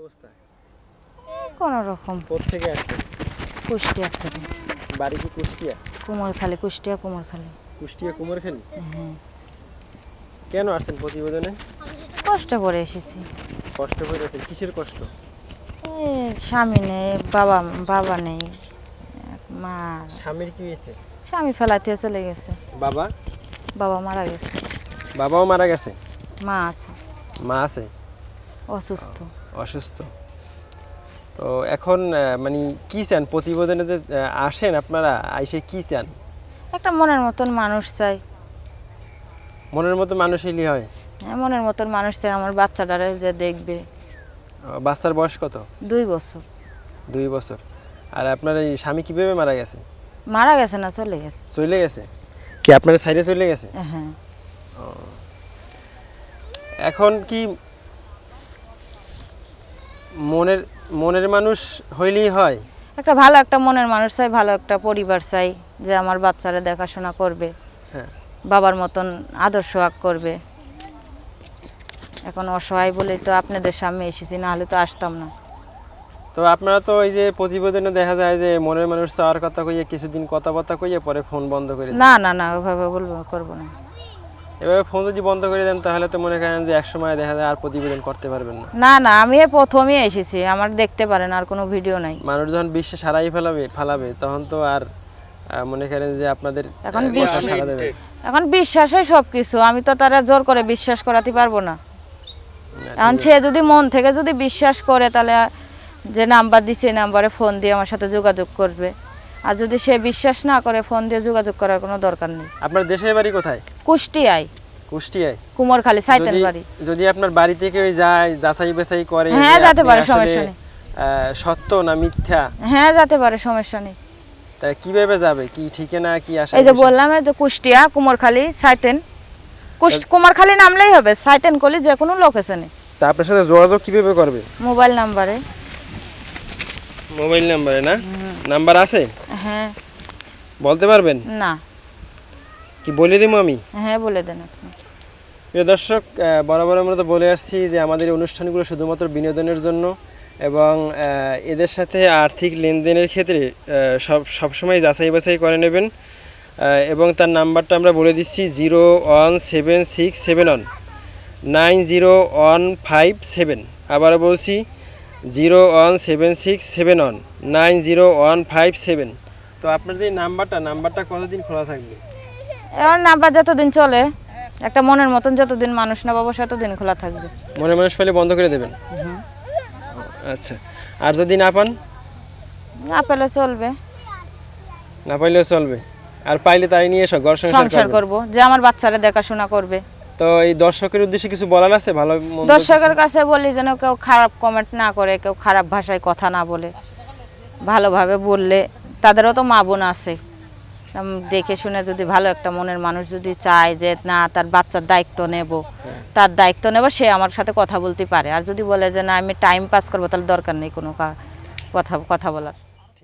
অবস্থা? কোনো রকম। থেকে আসছে কুষ্টিয়া থেকে। বাড়ি কি কুষ্টিয়া? কুমোরখালি কুষ্টিয়া কুমোরখালি। কুষ্টিয়া কুমারখালী? হ্যাঁ। কেন আসছেন প্রতিবেদনে? কষ্ট করে এসেছি। কষ্ট করে কিসের কষ্ট? স্বামী নেই বাবা বাবা নেই মা। স্বামীর কি হয়েছে? স্বামী ফেলাতে চলে গেছে। বাবা? বাবা মারা গেছে। বাবাও মারা গেছে? মা আছে। মা আছে? অসুস্থ। অসুস্থ। তো এখন মানে কি চান? প্রতিবেদনে যে আসেন আপনারা আইসে কি চান? একটা মনের মতন মানুষ চাই। মনের মতো মানুষ এলি হয়? হ্যাঁ, মনের মতন মানুষ চাই আমার বাচ্চাটারে যে দেখবে। বাচ্চার বয়স কত? দুই বছর। দুই বছর। আর আপনার এই স্বামী কীভাবে মারা গেছে? মারা গেছে না চলে গেছে। চলে গেছে? কি আপনার সাইডে চলে গেছে? হ্যাঁ। এখন কি মনের মনের মানুষ হইলেই হয়। একটা ভালো একটা মনের মানুষ চাই ভালো একটা পরিবার চাই যে আমার বাচ্চারা দেখাশোনা করবে হ্যাঁ। বাবার মতন আদর্শ আগ করবে। এখন অসহায় বলেই তো আপনাদের সামনে এসেছি না হলে তো আসতাম না। তো আপনারা তো ওই যে প্রতিবেদনে দেখা যায় যে মনের মানুষ চাওয়ার কথা কইয়ে কিছুদিন কথাবার্তা কইয়ে পরে ফোন বন্ধ করে না না না ওভাবে বলব করব না। এভাবে ফোন যদি বন্ধ করে দেন তাহলে তো মনে করেন যে একসময় দেখা যায় আর প্রতিবেদন করতে পারবেন না। না না আমি প্রথমেই এসেছি আমার দেখতে পারেন আর কোনো ভিডিও নাই। মানুষ যখন বিশ্বাস হারাই ফেলাবে ফেলাবে তখন তো আর মনে করেন যে আপনাদের এখন বিশ্বাস- এখন বিশ্বাসে সব কিছু আমি তো তারা জোর করে বিশ্বাস করাতে পারব না। এখন সে যদি মন থেকে যদি বিশ্বাস করে তাহলে যে নাম্বার দিছে এই নাম্বারে ফোন দিয়ে আমার সাথে যোগাযোগ করবে। আর যদি সে বিশ্বাস না করে ফোন দিয়ে যোগাযোগ করার কোনো দরকার নেই। আপনার দেশের বাড়ি কোথায়? কুষ্টিয়ায়। কুষ্টিয়ায়? কুমোরখালী সাইতেন বাড়ি। যদি আপনার বাড়ি থেকে ওই যায় যাচাই বাছাই করে হ্যাঁ, যেতে পারে, সমস্যা নেই। সত্য না মিথ্যা? হ্যাঁ যেতে পারে সমস্যা নেই। তা কীভাবে যাবে? কি ঠিকানা কি আসা এই যে বললাম যে কুষ্টিয়া কুমোরখালী সাইতেন। কুষ্ট কুমারখালী নামলেই হবে সাইতেন কলি যে কোনো লোকেশনে তা আপনার সাথে যোগাযোগ কীভাবে করবে? মোবাইল নাম্বারে। মোবাইল নাম্বারে না? নাম্বার আছে? হ্যাঁ। বলতে পারবেন? না। কি বলে দিব আমি? হ্যাঁ বলে দেন আপনি। প্রিয় দর্শক বরাবর আমরা তো বলে আসছি যে আমাদের অনুষ্ঠানগুলো শুধুমাত্র বিনোদনের জন্য এবং এদের সাথে আর্থিক লেনদেনের ক্ষেত্রে সব সবসময় যাচাই বাছাই করে নেবেন। এবং তার নাম্বারটা আমরা বলে দিচ্ছি zero one seven six seven one nine zero one five seven. আবার বলছি zero one seven six seven one nine zero one five seven. তো আপনার যে নাম্বারটা নাম্বারটা কতদিন খোলা থাকবে? এবার নাম্বার যতদিন চলে একটা মনের মতন যতদিন মানুষ না পাবো ততদিন খোলা থাকবে। মনে মানুষ পেলে বন্ধ করে দেবেন? আচ্ছা। আর যদি না পান? না পেলে চলবে। না পাইলেও চলবে। আর পাইলে তাই নিয়ে এসো ঘর সংসার। করব। যে আমার বাচ্চারা দেখাশোনা করবে। তো এই দর্শকের উদ্দেশ্যে কিছু বলার আছে? ভালো দর্শকের কাছে বলি যেন কেউ খারাপ কমেন্ট না করে কেউ খারাপ ভাষায় কথা না বলে ভালোভাবে বললে তাদেরও তো মা বোন আছে। দেখে শুনে যদি ভালো একটা মনের মানুষ যদি চায় যে, না, তার বাচ্চার দায়িত্ব নেব। তার দায়িত্ব নেব, সে আমার সাথে কথা বলতে পারে। আর যদি বলে যে, না, আমি টাইম পাস করব, তাহলে দরকার নেই কোনো কথা কথা বলার।